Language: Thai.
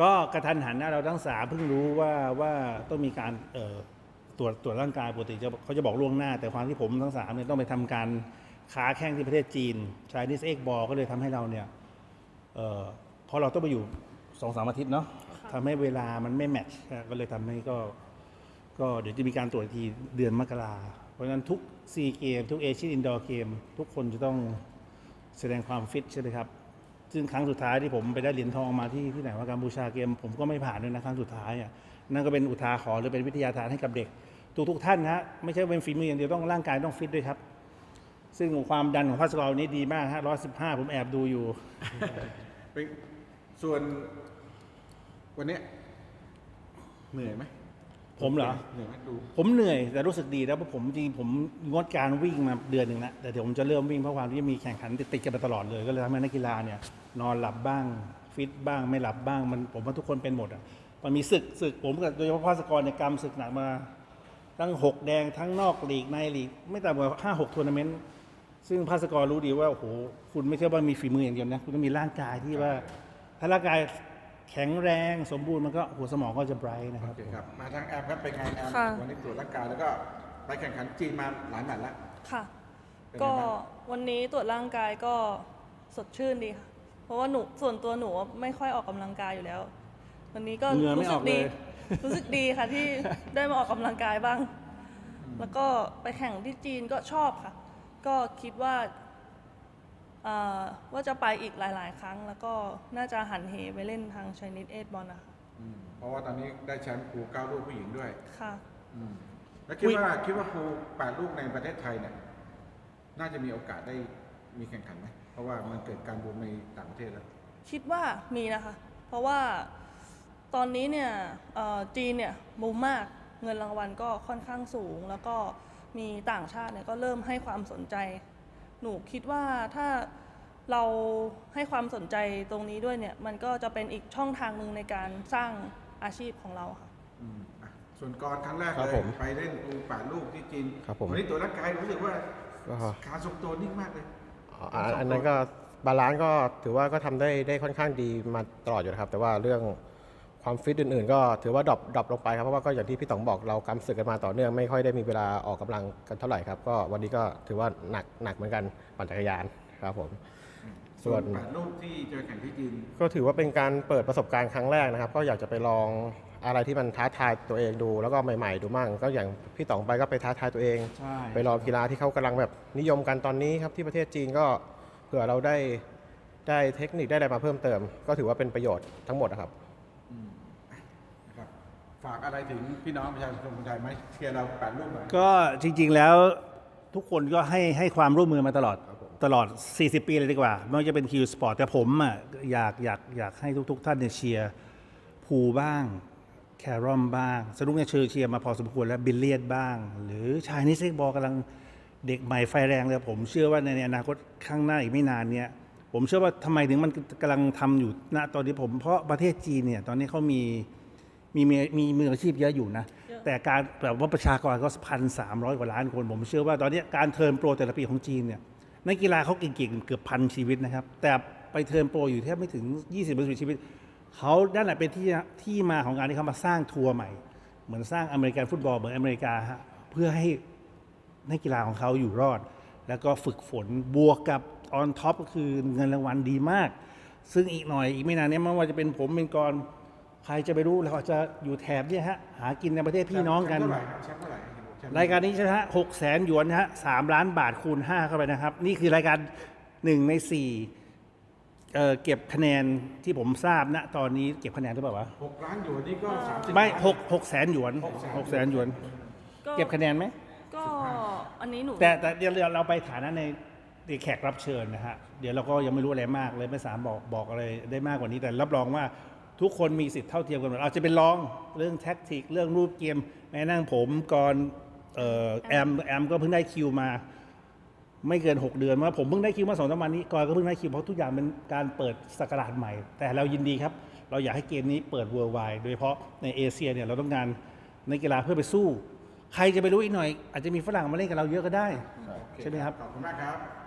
ก็กระทันหันนะเราทั้งสามเพิ่งรู้ว่าว่าต้องมีการเอ่อตรวจตรวจร่างกายปกติจะเขาจะบอกล่วงหน้า แต่ความที่ผมทั้งสามเนี่ยต้องไปทำการค้าแข่งที่ประเทศจีน Chinese Egg Ball ก็เลยทำให้เราเนี่ยเอ่อเพราะเราต้องไปอยู่สองสามอาทิตย์เนาะทำให้เวลามันไม่แมทช์ก็เลยทำให้ก็ ก็เดี๋ยวจะมีการตรวจอีกทีเดือนมกราเพราะฉะนั้นทุกซีเกมทุกเอเชียนอินดอร์เกมทุกคนจะต้องแสดงความฟิตใช่ไหมครับ ซึ่งครั้งสุดท้ายที่ผมไปได้เหรียญทองมาที่ที่ไหนว่ากัมพูชาเกม ผมก็ไม่ผ่านด้วยนะครั้งสุดท้ายอะนั่นก็เป็นอุทาหรณ์หรือเป็นวิทยาทานให้กับเด็ก ทุกทุกท่านนะฮะไม่ใช่เป็นฝีมืออย่างเดียวต้องร่างกายต้องฟิตด้วยครับ ซึ่งความดันของพัสกอร์นี้ดีมากฮะร้อยสิบห้าผมแอบดูอยู่ ส่วนวันนี้เหนื่อยไหม ผมเหรอ เหนื่อยไหมดูผมเหนื่อยแต่รู้สึกดีแล้วเพราะผมจริงๆผมงดการวิ่งมาเดือนหนึ่งแล้วแต่เดี๋ยวผมจะเริ่มวิ่งเพราะความที่มีแข่งขันติดๆกันไปตลอดเลยก็เลยทำให้นักกีฬาเนี่ยนอนหลับบ้างฟิตบ้างไม่หลับบ้างมันผมว่าทุกคนเป็นหมดอะมันมีศึกศึกผมกับโดยเฉพาะภาสกรเนี่ยกรรมศึกหนักมา ทั้งหกแดงทั้งนอกลีกในลีกไม่ต่ำกว่าห้าหกทัวร์นาเมนต์ซึ่งภาสกรรู้ดีว่าโอ้โหคุณไม่ใช่ว่ามีฝีมืออย่างเดียวนะคุณต้องมีร่างกายที่ว่าถ้าร่างกาย แข็งแรงสมบูรณ์มันก็หัวสมองก็จะไบรท์นะคโอรับเคครับ มาทางแอมครับเป็นไงแอมค่ะ วันนี้ตรวจร่างกายแล้วก็ไปแข่งขันจีนมาหลายแมตช์แล้ว ค่ะ เป็นไงก็บ้าง วันนี้ตรวจร่างกายก็สดชื่นดีค่ะ เพราะว่าหนูส่วนตัวหนูไม่ค่อยออกกำลังกายอยู่แล้ว วันนี้ก็เหงื่อไม่รู้สึออกกดีเลยรู้สึกดีค่ะที่ได้มาออกกำลังกายบ้าง แล้วก็ไปแข่งที่จีนก็ชอบค่ะ ก็คิดว่าเอ่อ ว่าจะไปอีกหลาย ๆ ครั้ง แล้วก็น่าจะหันเหไปเล่นทาง Chinese 8 Ball นะคะอืมเพราะว่าตอนนี้ได้แชมป์ครูเก้าลูกผู้หญิงด้วยค่ะ อืมแล้วคิดว่าคิดว่าครูแปดลูกในประเทศไทยเนี่ยน่าจะมีโอกาสได้มีแข่งขันไหมเพราะว่ามันเกิดการบูมในต่างประเทศแล้ว คิดว่ามีนะคะ เพราะว่าตอนนี้เนี่ยเอ่อจีนเนี่ยบูมมากเงินรางวัลก็ค่อนข้างสูง แล้วก็มีต่างชาติเนี่ยก็เริ่มให้ความสนใจ หนูคิดว่าถ้าเราให้ความสนใจตรงนี้ด้วยเนี่ย มันก็จะเป็นอีกช่องทางหนึ่งในการสร้างอาชีพของเราค่ะ อืมอะส่วนกรครั้งแรกครับเลยผมไปเล่นครูแปดลูกที่จีนครับผม วันนี้ตัวจร่างกายรู้สึกว่าก็ขาทรงตัวนิ่งมากเลยอ๋ออันอันนั้นก็บาลานซ์ก็ถือว่าก็ทำได้ได้ค่อนข้างดีมาตลอดอยู่นะครับ แต่ว่าเรื่อง ความฟิตอื่นๆ ก็ถือว่าดรอปดรอปลงไปครับเพราะว่าก็อย่างที่พี่ต๋องบอกเรากำศึกกันมาต่อเนื่องไม่ค่อยได้มีเวลาออกกำลังกันเท่าไหร่ครับก็วันนี้ก็ถือว่าหนักหนักเหมือนกันปั่นจักรยานครับผมส่วนแปดลูกที่เจอแข่งที่จีนก็ถือว่าเป็นการเปิดประสบการณ์ครั้งแรกนะครับ ก็อยากจะไปลองอะไรที่มันท้าทายตัวเองดู แล้วก็ใหม่ๆดูมั่ง ก็อย่างพี่ต๋องไปก็ไปท้าทายตัวเองใช่ไปลองกีฬาที่เขากำลังแบบนิยมกันตอนนี้ครับที่ประเทศจีนก็เผื่อเราได้ได้เทคนิคได้อะไรมาเพิ่มเติม ก็ถือว่าเป็นประโยชน์ทั้งหมดนะครับ นะครับฝากอะไรถึงพี่น้องประชาชนคนไทยไหมเชียร์เราแปดลูกหน่อย ก็จริงๆแล้วทุกคนก็ให้ให้ความร่วมมือมาตลอดครับผม ตลอด 40 ปีเลยดีกว่าไม่ว่าจะเป็นคิวสปอร์ตแต่ผมอะอยากอยากอยากให้ทุก ๆ ท่านเนี่ยเชียร์พูลบ้าง แครอมบ้าง สนุกเนี่ยเชียร์เชียร์มาพอสมควรแล้วบิลเลียดบ้าง หรือชายนิสเซ็กบอลกำลังเด็กใหม่ไฟแรงเลยผมเชื่อว่าในในอนาคตข้างหน้าอีกไม่นานเนี่ย ผมเชื่อว่าทำไมถึงมันกำลังทำอยู่ณตอนนี้ผม เพราะประเทศจีนเนี่ย ตอนนี้เขามีมีมีมีมืออาชีพเยอะอยู่นะเยอะแต่การแบบว่าประชากรก็พันสามร้อยกว่าล้านคน ผมเชื่อว่าตอนนี้การเทิร์นโปรแต่ละปีของจีนเนี่ยนักกีฬาเขาเก่งๆเกือบพันชีวิตนะครับ แต่ไปเทิร์นโปรอยู่แทบไม่ถึง 20เป็นชีวิตเขาด้านไหนเป็นที่ที่มาของการที่เขามาสร้างทัวร์ใหม่ เหมือนสร้างอเมริกันฟุตบอลเหมือนอเมริกาฮะเพื่อให้นักกีฬาของเขาอยู่รอด แล้วก็ฝึกฝนบวกกับ ออนท็อปก็คือเงินรางวัลดีมาก ซึ่งอีกหน่อยอีกไม่นานเนี้ไม่ว่าจะเป็นผมเป็นกรใครจะไปรู้เราอาจจะอยู่แถบเนี่ยฮะหากินในประเทศพี่น้องกัน แชมป์เท่าไหร่ครับแชมป์เท่าไหร่แชมป์รายการนี้ใช่ไหมฮะหกแสนหยวนนะฮะสามล้านบาทคูณห้าเข้าไปนะครับ นี่คือรายการหนึ่งในสี่เอ่อเก็บคะแนนที่ผมทราบนะตอนนี้เก็บคะแนนหรือเปล่าวะหกล้านหยวนนี่ก็สามสิบไม่หกหกแสนหยวนหกแสนหยวน เก็บคะแนนไหมก็อันนี้หนูแต่แต่เดี๋ยวเราไปฐานะใน ในแขกรับเชิญนะฮะ เดี๋ยวเราก็ยังไม่รู้อะไรมากเลยไม่สามารถบอกบอกอะไรได้มากกว่านี้ แต่รับรองว่าทุกคนมีสิทธิ์เท่าเทียมกันหมดอาจจะเป็นรองเรื่องแท็กติก เรื่องรูปเกม แม้นั่งผมก่อนเอ่อแอมแอมก็เพิ่งได้คิวมา ไม่เกิน 6 เดือนว่าผมเพิ่งได้คิวมาสองสามวันนี้กอยก็เพิ่งได้คิวเพราะทุกอย่างเป็นการเปิดสกราชใหม่ แต่เรายินดีครับ เราอยากให้เกมนี้เปิด worldwide โดยเฉพาะในเอเชียเนี่ยเราต้องการนักกีฬาเพื่อไปสู้ ใครจะไปรู้อีกหน่อย อาจจะมีฝรั่งมาเล่นกับเราเยอะก็ได้ใช่ไหมครับ ขอบคุณมากครับ